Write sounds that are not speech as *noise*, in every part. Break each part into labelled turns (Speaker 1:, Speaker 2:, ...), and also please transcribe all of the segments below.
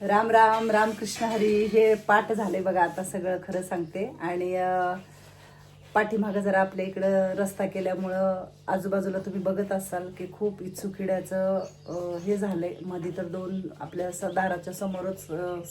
Speaker 1: राम राम राम कृष्ण हरी हे पाठ झाले बघा आता सगळं खरं सांगते. आणि पाठीमागं जरा आपल्या इकडं रस्ता केल्यामुळं आजूबाजूला तुम्ही बघत असाल की खूप इच्छुकिड्याचं हे झालंय. मध्ये तर दोन आपल्या स- दाराच्या समोरच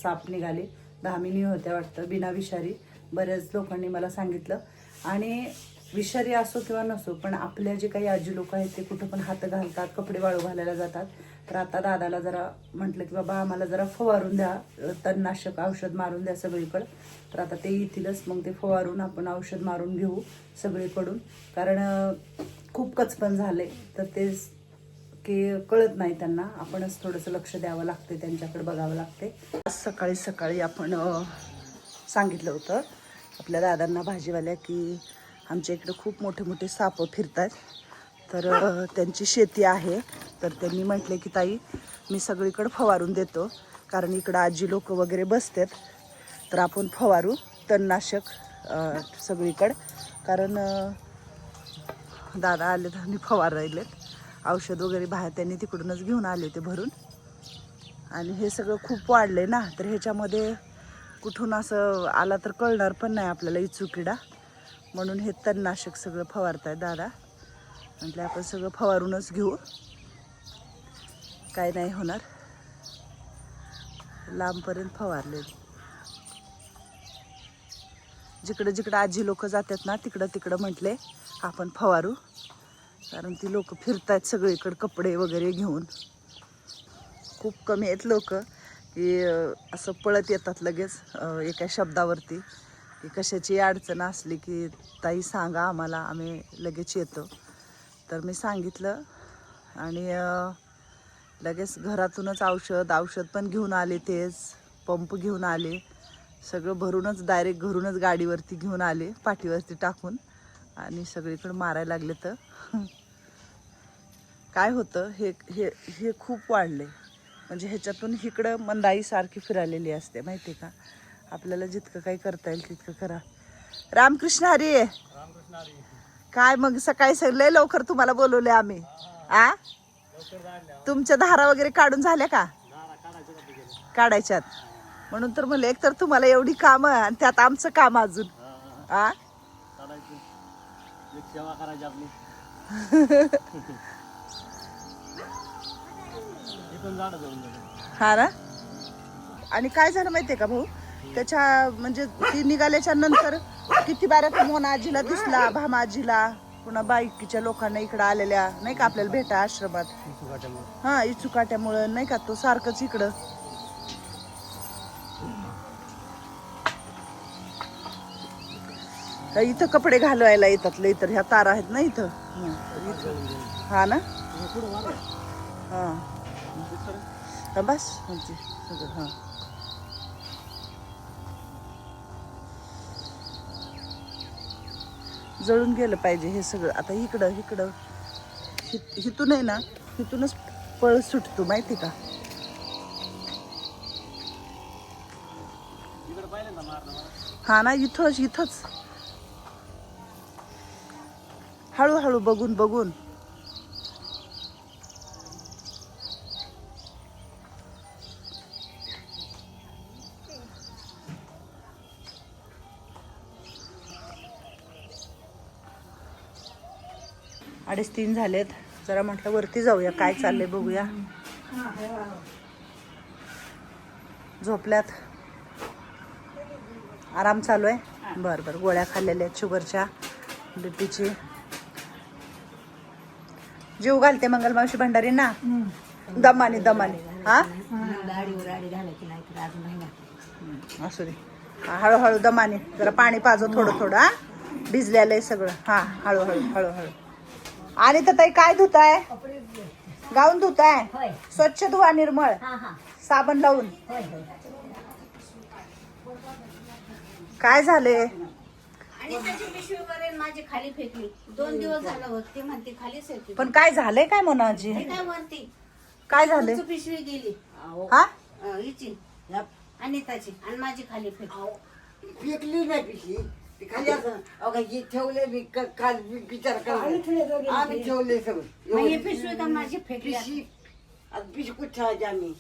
Speaker 1: साप निघाले. धामिनी होत्या वाटतं बिना विषारी. बऱ्याच लोकांनी मला सांगितलं. आणि विषारी असो किंवा नसो पण आपल्या जे काही आजी लोक आहेत ते कुठं पण हात घालतात कपडे वाळू घालायला जातात. तर आता दादाला जरा म्हटलं की बाबा आम्हाला जरा फवारून द्या तणनाशक औषध मारून द्या सगळीकडं. तर आता ते येतीलच मग ते फवारून आपण औषध मारून घेऊ सगळीकडून. कारण खूप कचपण झाले तर ते की कळत नाही त्यांना. आपणच थोडंसं लक्ष द्यावं लागते त्यांच्याकडे बघावं लागते आज सकाळी सकाळी आपण सांगितलं होतं आपल्या दादांना भाजीवाल्या की आमच्या इकडे खूप मोठे मोठे सापं फिरतात तर त्यांची शेती आहे. तर त्यांनी म्हटले की ताई मी सगळीकडे फवारून देतो. कारण इकडं आजी लोक वगैरे बसतात. तर आपण फवारू तणनाशक सगळीकडं. कारण दादा आले तर मी फवार राहिलेत. औषध वगैरे बाहेर त्यांनी तिकडूनच घेऊन आले होते भरून. आणि हे सगळं खूप वाढले ना. तर ह्याच्यामध्ये कुठून असं आला तर कळणार पण नाही आपल्याला इचुकिडा म्हणून हे तणनाशक सगळं फवारत आहे दादा. म्हटलं आपण सगळं फवारूनच घेऊ. काय नाही होणार. लांबपर्यंत फवारले. जिकडं जिकडं आजी लोक जातात ना तिकडं तिकडं म्हटले आपण फवारू. कारण ती लोक फिरतायत सगळीकडे कपडे वगैरे घेऊन. खूप कमी आहेत लोक की असं पळत येतात लगेच एका शब्दावरती. की कशाची अडचण असली की ताई सांगा आम्हाला आम्ही लगेच येतो. तर मी सांगितलं आणि लगेच घरातूनच औषध औषध पण घेऊन आले तेच पंप घेऊन आले. सगळं भरूनच डायरेक्ट घरूनच गाडीवरती घेऊन आले पाठीवरती टाकून आणि सगळीकडे मारायला लागले तर. काय होतं हे हे हे खूप वाढले म्हणजे ह्याच्यातून इकडं मंदाई सारखी फिरालेली असते माहिती आहे का? आपल्याला जितकं काही करता येईल तितकं करा. रामकृष्ण हरी. काय मग सकाळी सगळे लवकर तुम्हाला बोलवले आम्ही. आ? तुमच्या धारा वगैरे काढून झाल्या का? काढायच्यात. म्हणून तर म्हणलं एक तर तुम्हाला एवढी कामं आणि त्यात आमचं काम अजून. आ? हा ना? आणि काय झालं माहितीये का भाऊ? त्याच्या म्हणजे ती निघाल्याच्या नंतर किती बाऱ्या मोना आजीला दिसला भामा आजीला पुन्हा बाईकीच्या लोकांना इकडं आलेल्या नाही का आपल्याला भेटा आश्रमात. हा इचुकाट्यामुळं नाही का तो सारखंच इकडं. इथं कपडे घालवायला येतात लय तर ह्या तारा आहेत ना इथं. हा ना? हा. बस म्हणजे हा. जळून गेलं पाहिजे हे सगळं. आता इकडं इकडं हि- हिथून आहे ना हिथूनच पळ सुटतो माहिती का? हा ना इथंच इथंच. हळूहळू बघून बघून. अडीच तीन झालेत. जरा म्हटलं वरती जाऊया काय चाललंय बघूया. झोपल्यात. आराम चालू आहे? बरं बरं. गोळ्या खाल्लेल्या आहेत शुगरच्या बीपीची. जीव घालते मंगलमावशी भंडारी ना दमाने दमाने. हा. असू दे. हळूहळू दमाने. जरा पाणी पाजव थोडं थोडं हा? भिजलेलं आहे सगळं. हा हळूहळू हळूहळू. आणि तर ताई काय धुताय गाऊन धुताय
Speaker 2: होय.
Speaker 1: स्वच्छ धुवा निर्मळ.
Speaker 2: हा हा.
Speaker 1: साबण लावून.
Speaker 2: होय होय.
Speaker 1: काय झाले?
Speaker 2: आणि त्याची पिशवी वगैरे माझी खाली फेकली. दोन दिवस झालं होत ती म्हणते खाली फेकली.
Speaker 1: पण काय झालंय काय मोनाजी
Speaker 2: हे काय वरती
Speaker 1: काय झाले?
Speaker 2: तुमची पिशवी गेली.
Speaker 1: हा?
Speaker 2: अं, हिची. अनिताची आणि माझी खाली फेकली.
Speaker 3: फेकली नाही पिशी ती खाली असं अगं हे ठेवले मी क- काल विचार आम्ही ठेवले सगळं.
Speaker 2: मग ही पिशवी तर माझी फेकली
Speaker 3: पिशी आता. पिशी कुठे ठेवायची आम्ही?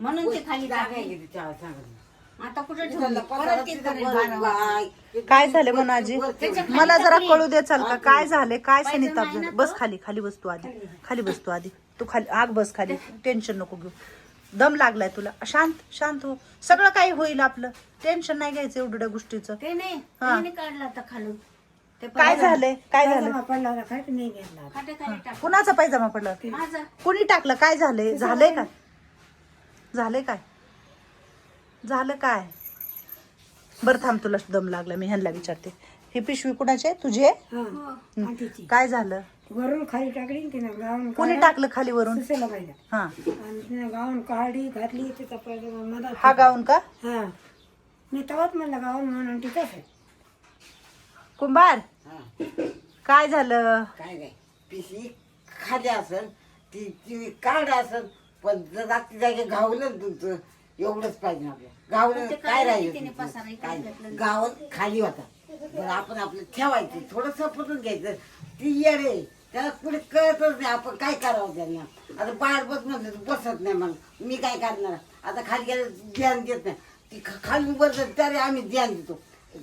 Speaker 2: म्हणून ते खाली
Speaker 3: जागा चहा सांगा
Speaker 2: आता कुठे
Speaker 3: तिथं
Speaker 2: ठेवली?
Speaker 3: लपास
Speaker 2: परत
Speaker 3: आला,
Speaker 2: ते
Speaker 3: तिथं
Speaker 2: करेल
Speaker 3: वर-
Speaker 2: बारा वाजता.
Speaker 3: बाय.
Speaker 1: काय झाले मोनाजी मला जरा कळू दे चाल का? काय झाले? काय सनिताप झालं बस? खाली खाली बस तू आधी. खाली बस तू आधी. तू खाली आग बस खाली. *laughs* टेन्शन नको घेऊ. दम लागलाय तुला. शांत शांत हो. सगळं काही होईल आपलं. टेन्शन नाही घ्यायचं एवढ्या गोष्टीचं.
Speaker 2: ते नाही.
Speaker 1: हा.
Speaker 2: त्याने काढला आता खालून. ते
Speaker 1: काय झालंय? काय झालं
Speaker 2: टाक.
Speaker 1: कुणाचा पायजामा पडला?
Speaker 2: माझा.
Speaker 1: कुणी टाकलं? काय झालंय? झालंय का झालंय काय? झालं काय? बरं थांब तुला दम लागला. मी ह्यांना विचारते. ही पिशवी कुणाची आहे? तुझी आहे? हं. काय झालं?
Speaker 4: वरून खाली टाकली आणि तिनं गाऊन
Speaker 1: कुणी टाकलं खाली वरून?
Speaker 4: सुसेला पाहिजे
Speaker 1: हा.
Speaker 4: आणि तिनं गाऊन काढली घातली तिचा मधात
Speaker 1: हा गाऊन का?
Speaker 4: हा. मी तवाच म्हणलं गाऊन म्हणून तिथंच आहे.
Speaker 1: कुंभार
Speaker 3: हा.
Speaker 1: काय झालं?
Speaker 3: काय काय पिशवी खाली असेल ती ती काढ असेल पण जर रात्री जागे घावलं ना तुमचं एवढंच पाहिजे आपलं. घावलं
Speaker 2: ते
Speaker 3: काय
Speaker 2: तिने
Speaker 3: राहिलं काय. गावन खाली होता. बरं आपण आपलं ठेवायचं थोडं पटून घ्यायचं ती येडे. त्याला पुढे कळतच नाही. आपण काय करावं त्यांना? आता बाहेर बस म्हणलं बसत नाही मग मी काय करणार? आता खाली गेलं ध्यान देत नाही. ती खाली जाते तरी आम्ही ध्यान देतो.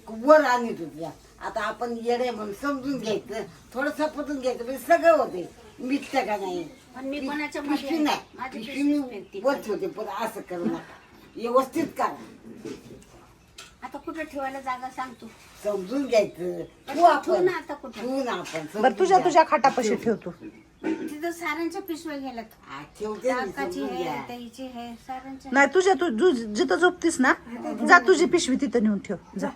Speaker 3: वर आणतो त्या आता आपण येडे म्हणून समजून घ्यायचं. थोडं सपटून घ्यायचं म्हणजे सगळं होते मिटतं का नाही?
Speaker 2: पण मी कोणाच्या
Speaker 3: पिशवी? नाही. पिशवी मी. वर ठेवते पण असं करू नका. व्यवस्थित करा.
Speaker 2: आता कुठे ठेवायला जागा सांगतो
Speaker 3: समजून घ्यायचं. ठेवू आपण.
Speaker 2: ना आता कुठं?
Speaker 3: ठेवू ना आपण.
Speaker 1: बरं
Speaker 3: समजून
Speaker 1: तुझ्या
Speaker 3: घ्या.
Speaker 1: तुझ्या खाटापाशी ठेवतो.
Speaker 2: तिथं साऱ्यांच्या पिशव्या गेल्यात.
Speaker 3: हा, ठेवते मी,
Speaker 2: काकाची
Speaker 3: समजून
Speaker 2: आहे
Speaker 3: घ्या.
Speaker 2: ताईची आहे साऱ्यांच्या
Speaker 1: नाही तुझ्या तू तू जिथं झोपतीस ना जा तुझी पिशवी तिथं नेऊन ठेव. जा.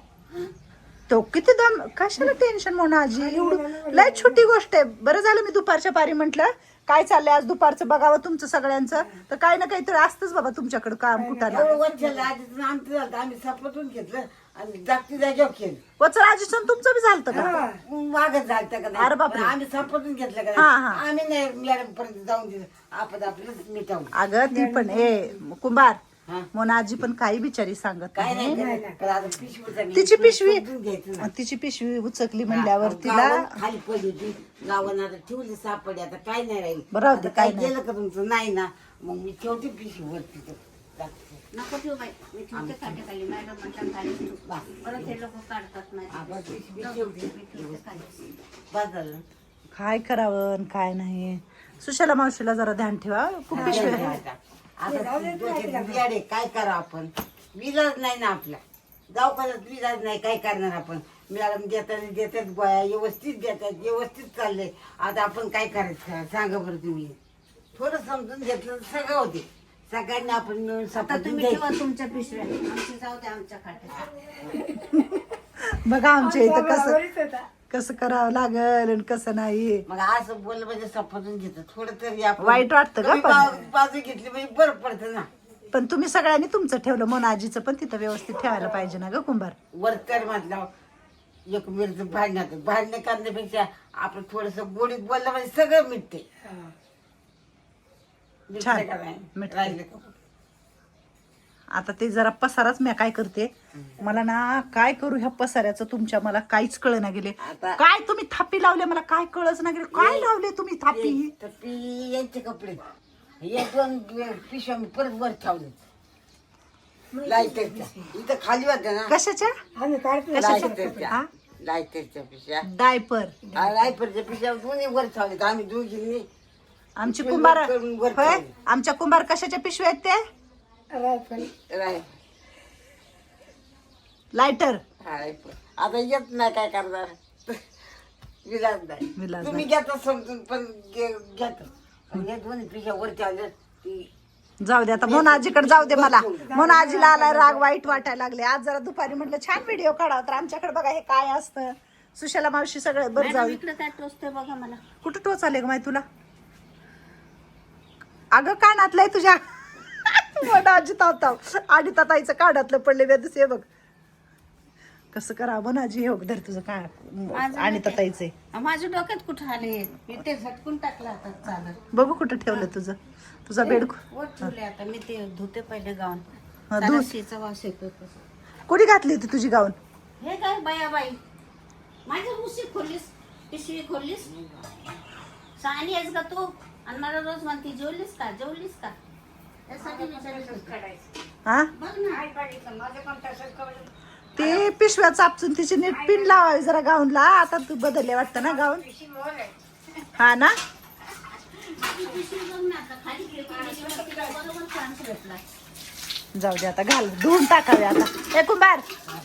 Speaker 1: तो किती दम कशाला टेन्शन म्हणून आजी? एवढं लय छोटी गोष्ट आहे. बरं झालं मी दुपारच्या पारी म्हंटल. काय चाललंय आज दुपारचं? बघावं तुमचं सगळ्यांचं. तर काही ना काहीतरी असतंच बाबा तुमच्याकडे काम कुठाला
Speaker 3: वर्ष झालं आधीच आमचं झालं. आम्ही सपटून घेतलं. आणि जागती जागेवर केलं.
Speaker 1: वचर आजी सण तुमचं बी झालं का?
Speaker 3: मागच झालं का
Speaker 1: अरे बापरे.
Speaker 3: पण आम्ही सपटून घेतलं का
Speaker 1: हा,
Speaker 3: नाही?
Speaker 1: हा.
Speaker 3: आम्ही नाही मॅडम पर्यंत जाऊन दिलं. आपण आपलं मिटावून
Speaker 1: अगं ती पण ए कुंभार. मोना आजी पण काही बिचारी सांगत
Speaker 3: काय
Speaker 1: नाही.
Speaker 3: नाही करायचं. पण आता पिशवी चांगली
Speaker 1: तिची पिशवी
Speaker 3: समजून घ्यायचं ना.
Speaker 1: तिची पिशवी उचकली म्हणल्यावर तिला
Speaker 3: गावात खाली पडली होती. गावानं आता ठेवली सापडली. आता काय नाही राहील.
Speaker 1: बरं होते,
Speaker 3: आता काय
Speaker 1: काय नाही.
Speaker 3: गेलं का तुमचं? नाही ना. मग मी ठेवते पिशवी वरती तो. टाकते.
Speaker 2: नको ठेवू बाई. मी ठेवते खाली. मॅडम म्हणतात खाली ठेवू. परत हे लोक काढतात नाही
Speaker 3: आपण पिशवी ठेवते. बस झालं
Speaker 1: काय करावं आणि काय नाही. सुशाला मावशीला जरा ध्यान ठेवा. खूप पिशवी
Speaker 3: आता डोक्यात बियाडे काय करा आपण? विलाज नाही ना आपला. दवाखान्यात विलाज नाही काय करणार आपण? मॅडम देतात देतात गोळ्या व्यवस्थित देतात व्यवस्थित चाललंय. आता आपण काय करायचं? सांगा बरं तुम्ही. थोडं समजून घेतलं तर सगळं होते. सगळ्यांनी आपण मिळून
Speaker 2: आता तुम्ही ठेवा तुमच्या पिशव्या. आमची जाऊ द्या आमच्या खात्यात
Speaker 1: बघा आमच्या इथं कसं. कसं करावं लागल आणि कसं नाही
Speaker 3: मग असं बोललं म्हणजे सपाटून घेतं थोडं तरी आपण
Speaker 1: वाईट वाटतं का पण?
Speaker 3: बाजू घेतली म्हणजे बरं पडतं ना
Speaker 1: पण तुम्ही सगळ्यांनी तुमचं ठेवलं मन आजीचं पण तिथं व्यवस्थित ठेवायला पाहिजे ना ग कुंभार
Speaker 3: वरकर म्हटलं एक मिरचं भांडण्यात भांडणे करण्यापेक्षा आपण थोडस गोडीत बोललं म्हणजे सगळं मिटते मिटलं
Speaker 1: छान.
Speaker 3: का नाही?
Speaker 1: मिटते.
Speaker 3: राहिलं का?
Speaker 1: आता ते जरा पसाराच मी काय करते मला ना काय करू ह्या पसाऱ्याचं? तुमच्या मला काहीच कळ ना गेले.
Speaker 3: आता-
Speaker 1: काय तुम्ही थापी लावले? मला काय कळच ना गेले. काय लावले तुम्ही थापी?
Speaker 3: तर पी यांचे कपडे. हे दोन पिशव्या मी परत वर ठेवले. लायटरच्या. इथं खाली होत्या ना.
Speaker 1: कशाच्या?
Speaker 3: लायटरच्या.
Speaker 1: हा?
Speaker 3: लायटरच्या पिशव्या.
Speaker 1: डायपर.
Speaker 3: लायटरच्या पिशव्या दोन्ही वर ठेवले आम्ही दोघींनी
Speaker 1: आमची
Speaker 3: पिशवी
Speaker 1: कुंभार
Speaker 3: वर करून वर
Speaker 1: होय?
Speaker 3: ठेवली.
Speaker 1: आमच्या कुंभार कशाच्या पिशव्या आहेत ते.
Speaker 3: राय
Speaker 1: लायटर.
Speaker 3: आता येत नाही काय करणार. विलाज नाही.
Speaker 1: विलाज
Speaker 3: तुम्ही घेता समजून पण घेता. पण दोन्ही पिशा वर ठेवल्या की
Speaker 1: जाऊ दे आता. मोना आजीकडे जाऊ दे मला. मोना आजीला आला राग वाईट वाटायला लागले. आज जरा दुपारी म्हटलं छान व्हिडिओ काढा तर आमच्याकडे बघा हे काय असतं. सुशाला मावशी सगळं बरं जाऊ
Speaker 2: इकडे काय टोचतोय बघा मला.
Speaker 1: कुठं टोच आले ग माय तुला? अगं कानातलंय तुझ्या. *laughs* मोना आजी ताव ताव. आणि ताताईचं कानातलं पडले वेदस हे बघ. कसं करा मोनाजी हे बघ धर तुझं का
Speaker 2: माझं
Speaker 1: आणि
Speaker 2: ते.
Speaker 1: ताताईचे.
Speaker 2: माझ्या डोक्यात कुठं आले इथे झटकून टाकला आता चालत
Speaker 1: बघू कुठं ठेवलं तुझं. तुझा बेड
Speaker 2: ठेवले आता मी ते धुते पहिले गाऊन.
Speaker 1: हा,
Speaker 2: वास येतो.
Speaker 1: कोणी घातली होती तुझी गाऊन?
Speaker 2: हे काय बाया बाई माझ्या उशी खोललीस पिशवी खोललीस सानी आहेस का तू? आणि मला रोज म्हणते जेवलीस का? जेवलीस का? त्यासाठी विचारत होते.
Speaker 1: हा?
Speaker 2: बघ ना.
Speaker 1: ते पिशव्या चापसून तिची नीट पिन लावावी जरा गाऊनला. आता तू बदलले वाटतं ना गाऊन? हा ना? जाऊ दे आता घाल धुवून टाकावे आता. ए कुंभार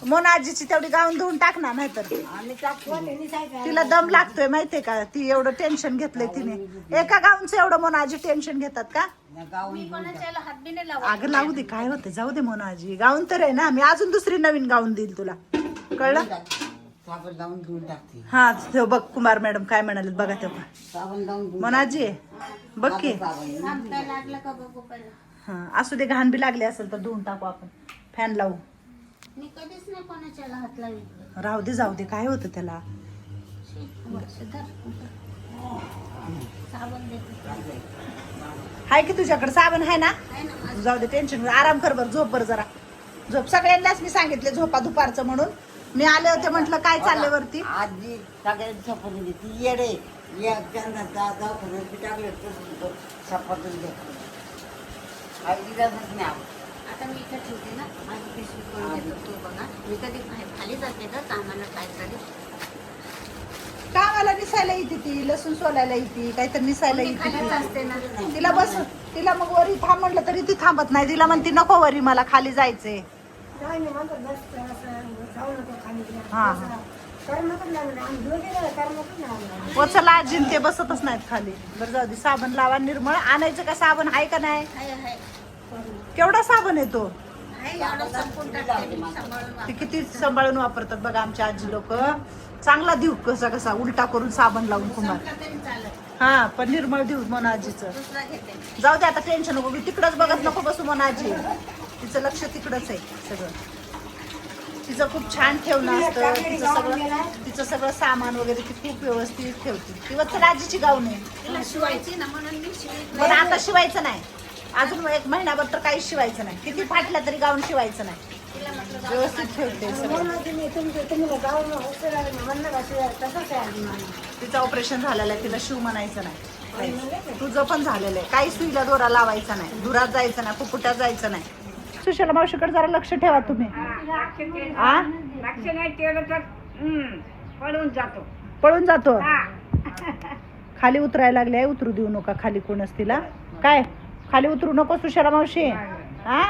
Speaker 1: मोना आजीची तेवढी गाऊन धुवून टाक ना नाहीतर तिला दम लागतोय माहितीये का? ती एवढं टेन्शन घेतलंय तिने. एका गाऊनचं एवढं मोना आजी टेन्शन घेतात का? अगं लावू दे काय होतं जाऊ दे मोना आजी. गाऊन तर आहे ना मी अजून दुसरी नवीन गाऊन देईल तुला. कळलं? हा ठेव बघ कुमार मॅडम काय म्हणाले बघा तेव्हा.
Speaker 3: साबण लावून धुवून
Speaker 1: मोना आजी बघ की. हा असू दे घाण बी लागली असेल तर धुवून टाकू आपण. फॅन लावू.
Speaker 2: मी कधीच नाही कोणाच्या याला हात लावी
Speaker 1: राहू दे जाऊ दे काय होतं त्याला?
Speaker 2: साबण देते.
Speaker 1: हाय की तुझ्याकडे? साबण आहे ना?
Speaker 2: आहे ना माझं.
Speaker 1: जाऊ दे टेन्शन आराम कर बरं झोप बरं जरा. झोप. सगळ्यांनाच मी सांगितले झोपा दुपारचं म्हणून. मी आले होते म्हटलं काय चाललंय वरती?
Speaker 3: आजी सगळ्यांनी शपथ घेतली येडे या त्यांना जा दवाखान्यात टाकले शपथ घेतली. काही गरजच नाही आपण.
Speaker 2: आता मी इथे ठेवते ना माझी पिशवी करून घेतो तू बघा. मी कधी बाहेर खाली जाते का कामाला काय तरी.
Speaker 1: कामाला निसायला येते ती लसूण सोलायला येते काहीतरी निसायला येते
Speaker 2: खालीच असते ना?
Speaker 1: तिला बस तिला मग वरी थांब म्हटलं तरी ती थांबत नाही. तिला म्हणती नको वरी मला खाली जायचंय. हा, हा.
Speaker 4: कर्मच लागलं
Speaker 1: वचला आजीन ते बसतच नाहीत खाली. बरं जाऊ दे साबण लावा निर्मळ. आणायचं का साबण? आहे का नाही? केवढा साबण येतो
Speaker 2: आहे
Speaker 1: ते? किती सांभाळून वापरतात बघा आमच्या आजी लोक. चांगला देऊ कसा कसा उलटा करून साबण लावून कुमार. हा पण निर्मळ देऊ मन आजीचं. जाऊ दे आता टेन्शन नको मी तिकडच बघत नको बसू म्हणा आजी. तिचं लक्ष तिकडच आहे सगळं. तिचं खूप छान ठेवणं असतं. तिचं सगळं तिचं सगळं सामान वगैरे ती खूप व्यवस्थित ठेवते. ती वत्सल आजीची गाऊन आहे.
Speaker 2: तिला शिवायची ना म्हणून मी
Speaker 1: पण आता शिवायचं नाही. अजून एक महिनाभर तर काहीच शिवायचं नाही. किती फाटलं तरी गाऊन शिवायचं नाही.
Speaker 2: तिला म्हटलं
Speaker 1: व्यवस्थित ठेवते सगळं. तिचं ऑपरेशन झालेलं आहे. तिला शिव म्हणायचं नाही. तुझं पण झालेलं आहे. काही सुईला दोरा लावायचा नाही. दुरात जायचं नाही. फुफुट्यात जायचं नाही. सुशाला मावशीकडे जरा लक्ष ठेवा तुम्ही. आ?
Speaker 4: लक्ष नाही ठेवलं तर हम्म, पळून जातो.
Speaker 1: पळून जातो? खाली उतरायला लागले उतरू देऊ नका खाली कोणच तिला. काय? खाली उतरू नको सुशाला मावशी. हा